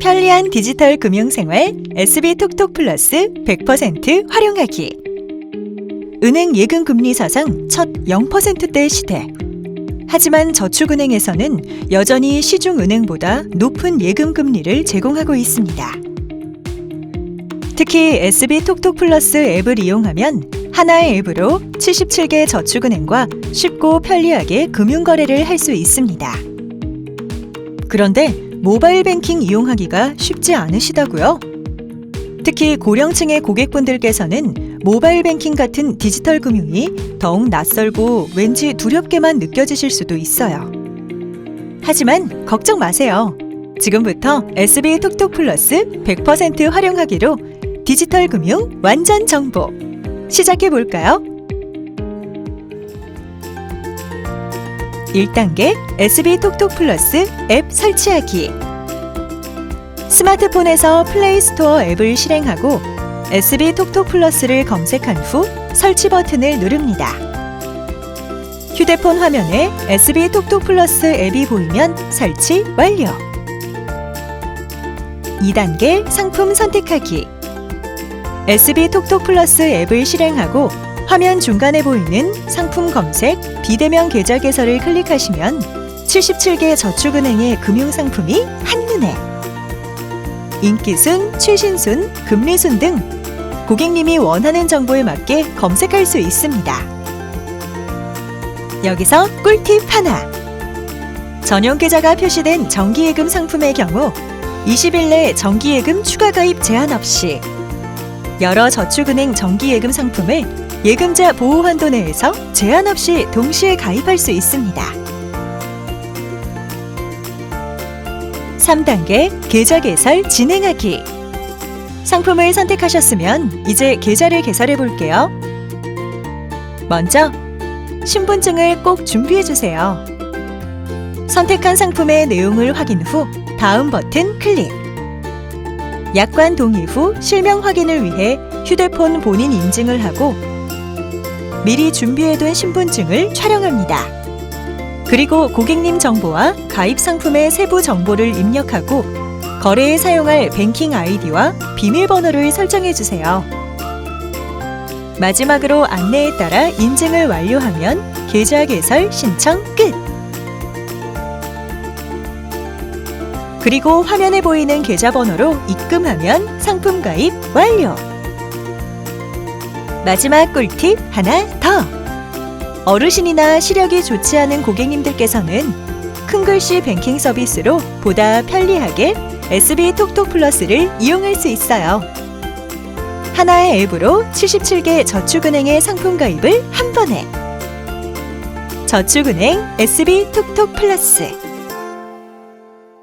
편리한 디지털 금융생활 SB톡톡 플러스 100% 활용하기. 은행 예금 금리 사상 첫 0%대 시대. 하지만 저축은행에서는 여전히 시중은행보다 높은 예금 금리를 제공하고 있습니다. 특히 SB톡톡 플러스 앱을 이용하면 하나의 앱으로 77개 저축은행과 쉽고 편리하게 금융거래를 할 수 있습니다. 그런데 모바일 뱅킹 이용하기가 쉽지 않으시다고요? 특히 고령층의 고객분들께서는 모바일 뱅킹 같은 디지털 금융이 더욱 낯설고 왠지 두렵게만 느껴지실 수도 있어요. 하지만 걱정 마세요. 지금부터 SB 톡톡 플러스 100% 활용하기로 디지털 금융 완전 정보 시작해 볼까요? 1단계 SB 톡톡 플러스 앱 설치하기. 스마트폰에서 플레이 스토어 앱을 실행하고 SB 톡톡 플러스를 검색한 후 설치 버튼을 누릅니다. 휴대폰 화면에 SB 톡톡 플러스 앱이 보이면 설치 완료. 2단계 상품 선택하기. SB 톡톡 플러스 앱을 실행하고 화면 중간에 보이는 상품 검색, 비대면 계좌 개설을 클릭하시면 77개 저축은행의 금융상품이 한눈에 인기순, 최신순, 금리순 등 고객님이 원하는 정보에 맞게 검색할 수 있습니다. 여기서 꿀팁 하나. 전용 계좌가 표시된 정기예금 상품의 경우 20일 내 정기예금 추가 가입 제한 없이 여러 저축은행 정기예금 상품을 예금자 보호 한도 내에서 제한 없이 동시에 가입할 수 있습니다. 3단계 계좌 개설 진행하기. 상품을 선택하셨으면 이제 계좌를 개설해 볼게요. 먼저 신분증을 꼭 준비해 주세요. 선택한 상품의 내용을 확인 후 다음 버튼 클릭. 약관 동의 후 실명 확인을 위해 휴대폰 본인 인증을 하고 미리 준비해둔 신분증을 촬영합니다. 그리고 고객님 정보와 가입 상품의 세부 정보를 입력하고 거래에 사용할 뱅킹 아이디와 비밀번호를 설정해 주세요. 마지막으로 안내에 따라 인증을 완료하면 계좌 개설 신청 끝! 그리고 화면에 보이는 계좌번호로 입금하면 상품 가입 완료! 마지막 꿀팁 하나 더! 어르신이나 시력이 좋지 않은 고객님들께서는 큰 글씨 뱅킹 서비스로 보다 편리하게 SB 톡톡 플러스를 이용할 수 있어요. 하나의 앱으로 77개 저축은행의 상품 가입을 한 번에. 저축은행 SB 톡톡 플러스.